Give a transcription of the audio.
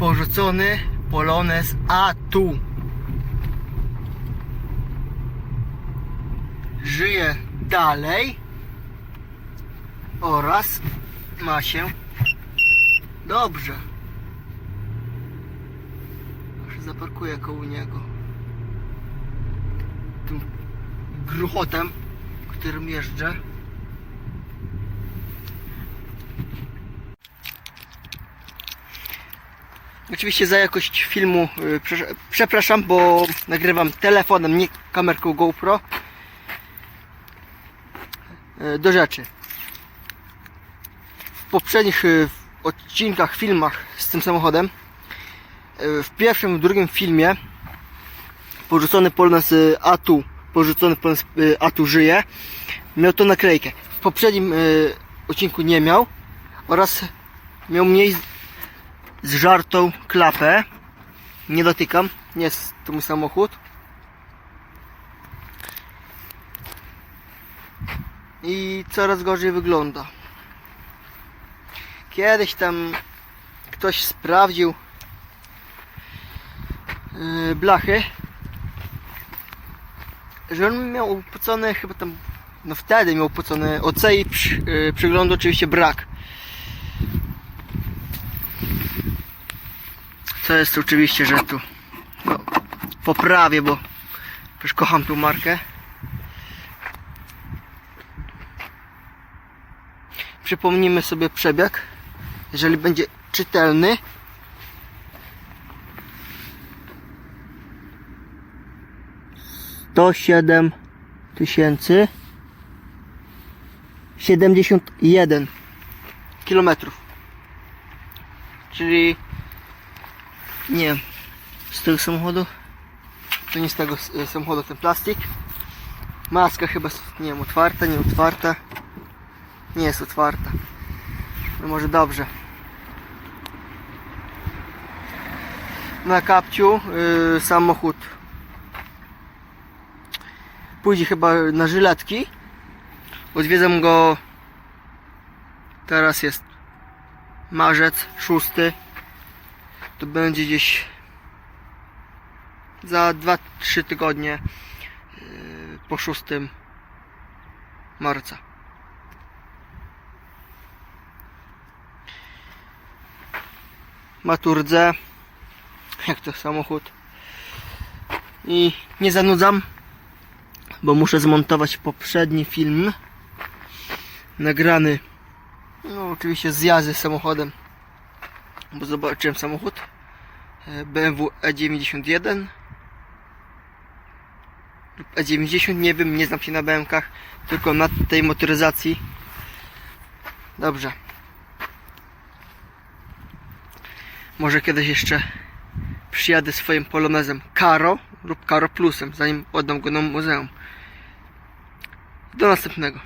porzucony Polonez A2 żyje dalej oraz ma się dobrze. Zaparkuję koło niego. Tym gruchotem, którym jeżdżę. Oczywiście za jakość filmu y, prze- przepraszam, bo nagrywam telefonem, nie kamerką GoPro. Y, Do rzeczy. W poprzednich y, odcinkach, filmach z tym samochodem, w pierwszym, w drugim filmie porzucony Polonez y, A2, porzucony Polonez y, A2 żyje, miał to naklejkę. W poprzednim odcinku nie miał oraz miał mniej zżartą klapę. Nie dotykam, nie jest to mój samochód. I coraz gorzej wygląda. Kiedyś tam ktoś sprawdził yy, blachy, że on miał upocone chyba tam, no wtedy miał upocone OC i przy, przyglądu oczywiście brak. Co jest oczywiście, że tu no, poprawię, bo też kocham tą markę. Przypomnijmy sobie przebieg, jeżeli będzie czytelny. To siedem tysięcy siedemdziesiąt jeden kilometrów. Czyli nie. Z tego samochodu? To nie z tego s- samochodu ten plastik. Maska chyba nie wiem, otwarta, nie otwarta. Nie jest otwarta. No może dobrze. Na kapciu yy, samochód. Pójdzie chyba na żyletki. Odwiedzam go. Teraz jest marzec 6 to będzie gdzieś za 2-3 tygodnie yy, po 6 marca. Maturdzę, jak to samochód. I nie zanudzam, bo muszę zmontować poprzedni film nagrany no oczywiście z jazdy samochodem bo zobaczyłem samochód e, BMW E91 lub E90, nie wiem, nie znam się na BMKach, tylko na tej motoryzacji. Dobrze. Może kiedyś jeszcze przyjadę swoim polonezem Caro lub Caro Plusem, zanim oddam go na muzeum. Do następnego.